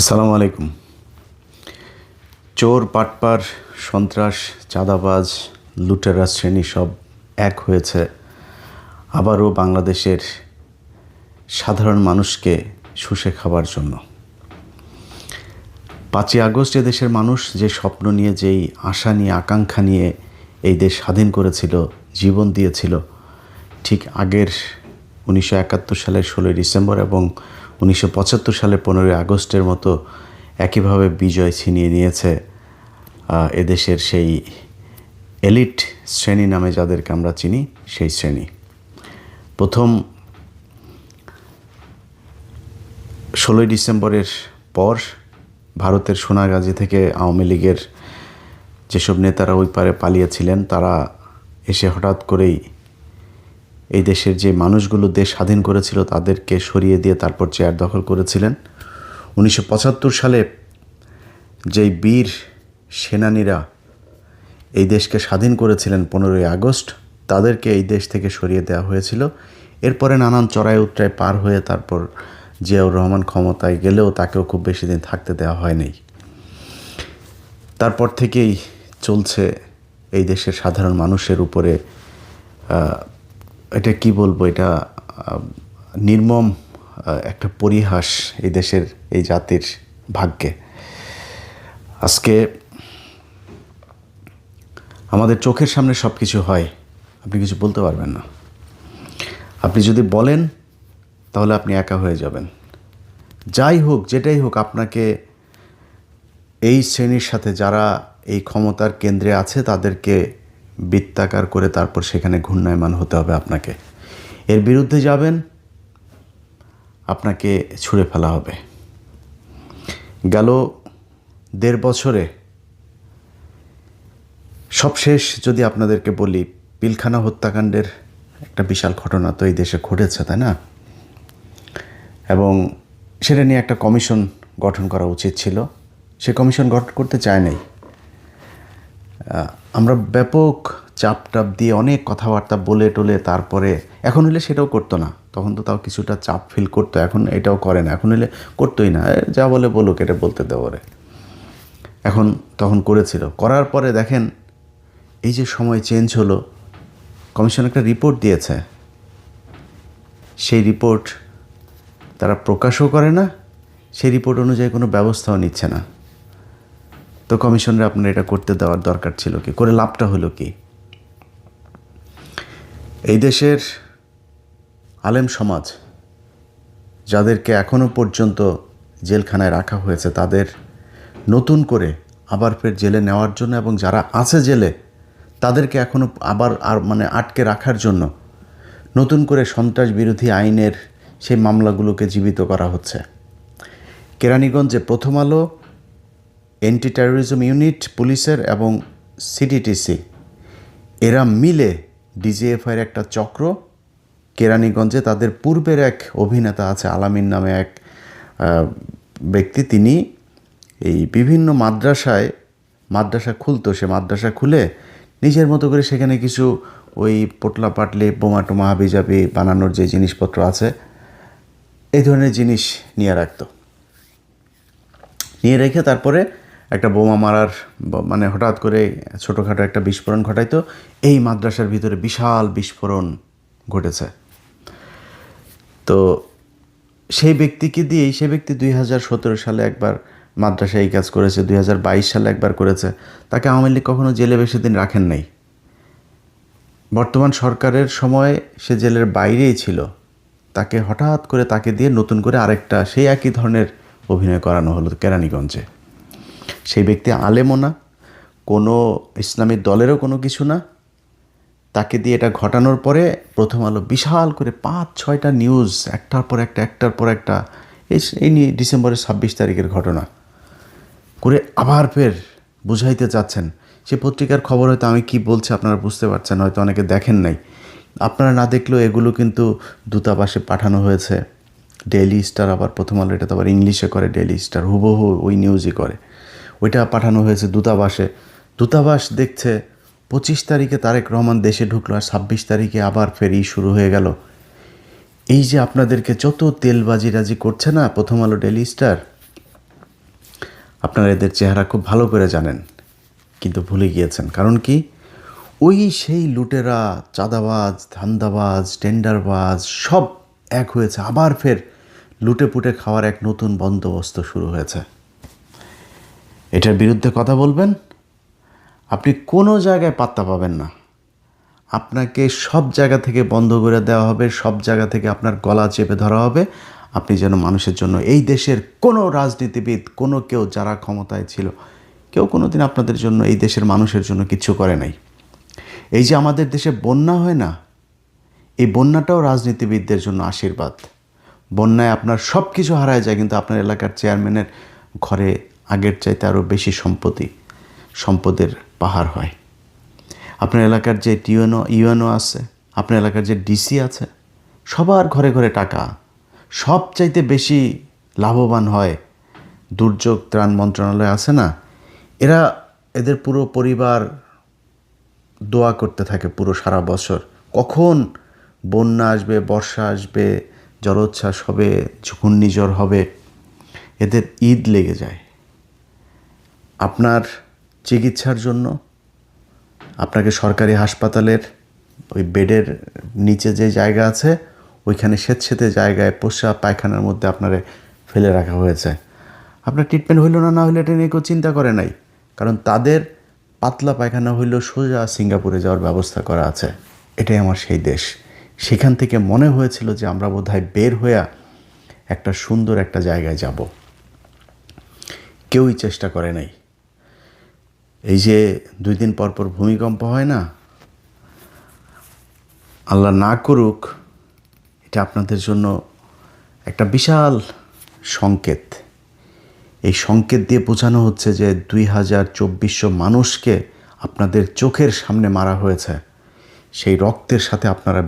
আসসালামু আলাইকুম। চোর, পাটপার, সন্ত্রাস, চাঁদাবাজ, লুটেরা শ্রেণি সব এক হয়েছে। আবারও বাংলাদেশের সাধারণ মানুষকে শুষে খাবার জন্য। পাঁচই আগস্ট দেশের মানুষ যে স্বপ্ন নিয়ে, যেই আশা নিয়ে, আকাঙ্ক্ষা নিয়ে এই দেশ স্বাধীন করেছিল, জীবন দিয়েছিল, ঠিক আগের উনিশশো একাত্তর সালের ষোলোই ডিসেম্বর এবং উনিশশো সালের পনেরোই আগস্টের মতো একইভাবে বিজয় ছিনিয়ে নিয়েছে এদেশের সেই এলিট শ্রেণি নামে যাদেরকে আমরা চিনি, সেই শ্রেণি। প্রথম ষোলোই ডিসেম্বরের পর ভারতের সোনাগাজী থেকে আওয়ামী লীগের যেসব নেতারা ওই পারে পালিয়েছিলেন, তারা এসে হঠাৎ করেই এই দেশের যে মানুষগুলো দেশ স্বাধীন করেছিল, তাদেরকে সরিয়ে দিয়ে তারপর চেয়ার দখল করেছিলেন। উনিশশো পঁচাত্তর সালে যেই বীর সেনানীরা এই দেশকে স্বাধীন করেছিলেন পনেরোই আগস্ট, তাদেরকে এই দেশ থেকে সরিয়ে দেওয়া হয়েছিল। এরপরে নানান চড়াই উত্তরায় পার হয়ে তারপর জিয়াউর রহমান ক্ষমতায় গেলেও তাকেও খুব বেশি দিন থাকতে দেওয়া হয়নি। তারপর থেকেই চলছে এই দেশের সাধারণ মানুষের উপরে এটা কি বলব? এটা নির্মম একটা পরিহাস এই দেশের, এই জাতির ভাগ্যে। আজকে আমাদের চোখের সামনে সব কিছু হয়, আপনি কিছু বলতে পারবেন না। আপনি যদি বলেন, তাহলে আপনি একা হয়ে যাবেন। যাই হোক, যেটাই হোক, আপনাকে এই শ্রেণির সাথে যারা এই ক্ষমতার কেন্দ্রে আছে, তাদেরকে বৃত্তাকার করে তারপর সেখানে ঘূর্ণায়মান হতে হবে আপনাকে। এর বিরুদ্ধে যাবেন, আপনাকে ছুঁড়ে ফেলা হবে। গেল দেড় বছরে সবশেষ যদি আপনাদেরকে বলি, পিলখানা হত্যাকাণ্ডের একটা বিশাল ঘটনা তো এই দেশে ঘটেছে, তাই না? এবং সেটা নিয়ে একটা কমিশন গঠন করা উচিত ছিল। সে কমিশন গঠন করতে চায় নাই। আমরা ব্যাপক চাপ টাপ দিয়ে অনেক কথাবার্তা বলে টলে তারপরে এখন হলে সেটাও করতো না। তখন তো তাও কিছুটা চাপ ফিল করতো, এখন এটাও করে না। এখন হলে করতোই না। যা বলে বলুক, এটা বলতে দেবো রে এখন তখন করেছিল। করার পরে দেখেন, এই যে সময় চেঞ্জ হলো কমিশন একটা রিপোর্ট দিয়েছে। সেই রিপোর্ট তারা প্রকাশও করে না, সেই রিপোর্ট অনুযায়ী কোনো ব্যবস্থাও নিচ্ছে না। তো কমিশনের আপনার এটা করতে দেওয়ার দরকার ছিল কি? করে লাভটা হলো কি? এই দেশের আলেম সমাজ, যাদেরকে এখনও পর্যন্ত জেলখানায় রাখা হয়েছে, তাদের নতুন করে আবার ফের জেলে নেওয়ার জন্য এবং যারা আছে জেলে, তাদেরকে এখনও আবার আর মানে আটকে রাখার জন্য নতুন করে সন্ত্রাস বিরোধী আইনের সেই মামলাগুলোকে জীবিত করা হচ্ছে। কেরানীগঞ্জে প্রথম আলো অ্যান্টি টেরোরিজম ইউনিট পুলিশের এবং সিডিটিসি এরা মিলে ডিজিএফআইয়ের একটা চক্র। কেরানীগঞ্জে তাদের পূর্বের এক অভিনেতা আছে, আলামিন নামে এক ব্যক্তি। তিনি এই বিভিন্ন মাদ্রাসায়, মাদ্রাসা খুলতো, সে মাদ্রাসা খুলে নিজের মতো করে সেখানে কিছু ওই পোটলা পাটলে বোমা টোমা হাবিজাবি বানানোর যে জিনিসপত্র আছে এই ধরনের জিনিস নিয়ে রাখতো। নিয়ে রেখে তারপরে একটা বোমা মারার মানে হঠাৎ করে ছোটোখাটো একটা বিস্ফোরণ ঘটাইতো, এই মাদ্রাসার ভিতরে বিশাল বিস্ফোরণ ঘটেছে। তো সেই ব্যক্তিকে দিয়েই, সেই ব্যক্তি দুই হাজার সতেরো সালে একবার মাদ্রাসায় এই কাজ করেছে, দুই হাজার বাইশ সালে একবার করেছে, তাকে আওয়ামী লীগ কখনো জেলে বেশি দিন রাখেন নাই। বর্তমান সরকারের সময় সে জেলের বাইরেই ছিল। তাকে হঠাৎ করে তাকে দিয়ে নতুন করে আরেকটা, সেই একই ধরনের অভিনয় করানো হলো কেরানীগঞ্জে। সেই ব্যক্তি আলেমও না, কোনো ইসলামী দলেরও কোনো কিছু না। তাকে দিয়ে এটা ঘটানোর পরে প্রথম আলো বিশাল করে পাঁচ, ছয়টা নিউজ, একটার পর একটা, একটার পর একটা, এই নিয়ে ডিসেম্বরের ছাব্বিশ তারিখের ঘটনা করে আবার ফের বুঝাইতে চাচ্ছেন। সে পত্রিকার খবর হয়তো আমি কি বলছি আপনারা বুঝতে পারছেন, হয়তো অনেকে দেখেন নাই। আপনারা না দেখলেও এগুলো কিন্তু দূতাবাসে পাঠানো হয়েছে। ডেইলি স্টার আবার প্রথম আলো, এটা তো আবার ইংলিশে করে ডেইলি স্টার, হুবহু ওই নিউজই করে। ওইটা পাঠানো হয়েছে দূতাবাসে। দূতাবাস দেখছে পঁচিশ তারিখে তারেক রহমান দেশে ঢুকলো আর ছাব্বিশ তারিখে আবার ফেরি শুরু হয়ে গেল। এই যে আপনাদেরকে যত তেলবাজি রাজি করছে না, প্রথম আলো ডেলি স্টার, আপনারা এদের চেহারা খুব ভালো করে জানেন, কিন্তু ভুলে গিয়েছেন। কারণ কি? ওই সেই লুটেরা, চাঁদাবাজ, ধান্দাবাজ, টেন্ডারবাজ, সব এক হয়েছে। আবার ফের লুটে পুটে খাওয়ার এক নতুন বন্দোবস্ত শুরু হয়েছে। এটার বিরুদ্ধে কথা বলবেন? আপনি কোনো জায়গায় পাত্তা পাবেন না। আপনাকে সব জায়গা থেকে বন্ধ করে দেওয়া হবে, সব জায়গা থেকে আপনার গলা চেপে ধরা হবে। আপনি যেন মানুষের জন্য এই দেশের কোনো রাজনীতিবিদ, কোনো কেউ যারা ক্ষমতায় ছিল, কেউ কোনো দিন আপনাদের জন্য এই দেশের মানুষের জন্য কিছু করে নাই। এই যে আমাদের দেশে বন্যা হয় না, এই বন্যাটাও রাজনীতিবিদদের জন্য আশীর্বাদ। বন্যায় আপনার সব কিছু হারায় যায়, কিন্তু আপনার এলাকার চেয়ারম্যানের ঘরে আগের চাইতে আরও বেশি সম্পত্তি, সম্পদের পাহাড় হয়। আপনার এলাকার যে টিউএনও ইউএনও আছে, আপনার এলাকার যে ডিসি আছে, সবার ঘরে ঘরে টাকা। সব চাইতে বেশি লাভবান হয় দুর্যোগ ত্রাণ মন্ত্রণালয় আছে না? এরা এদের পুরো পরিবার দোয়া করতে থাকে পুরো সারা বছর। কখন বন্যা আসবে, বর্ষা আসবে, জলোচ্ছ্বাস হবে, ঘূর্ণিঝড় হবে, এদের ঈদ লেগে যায়। আপনার চিকিৎসার জন্য আপনাকে সরকারি হাসপাতালের ওই বেডের নিচে যে জায়গা আছে, ওইখানে স্বেচ্ছেতে জায়গায় পোষা পায়খানার মধ্যে আপনারে ফেলে রাখা হয়েছে। আপনার ট্রিটমেন্ট হইল না না হইলে এটা নিয়ে কেউ চিন্তা করে নাই? কারণ তাদের পাতলা পায়খানা হইলেও সোজা সিঙ্গাপুরে যাওয়ার ব্যবস্থা করা আছে। এটাই আমার সেই দেশ। সেখান থেকে মনে হয়েছিল যে আমরা বোধহয় বের হইয়া একটা সুন্দর একটা জায়গায় যাব। কেউই চেষ্টা করে নাই। এই যে দুই দিন পর পর ভূমিকম্প হয় না, আল্লাহ না করুক, এটা আপনাদের জন্য একটা বিশাল সংকেত। এই সংকেত দিয়ে বোঝানো হচ্ছে যে দুই হাজার চব্বিশশো মানুষকে আপনাদের চোখের সামনে মারা হয়েছে। সেই রক্তের সাথে আপনারা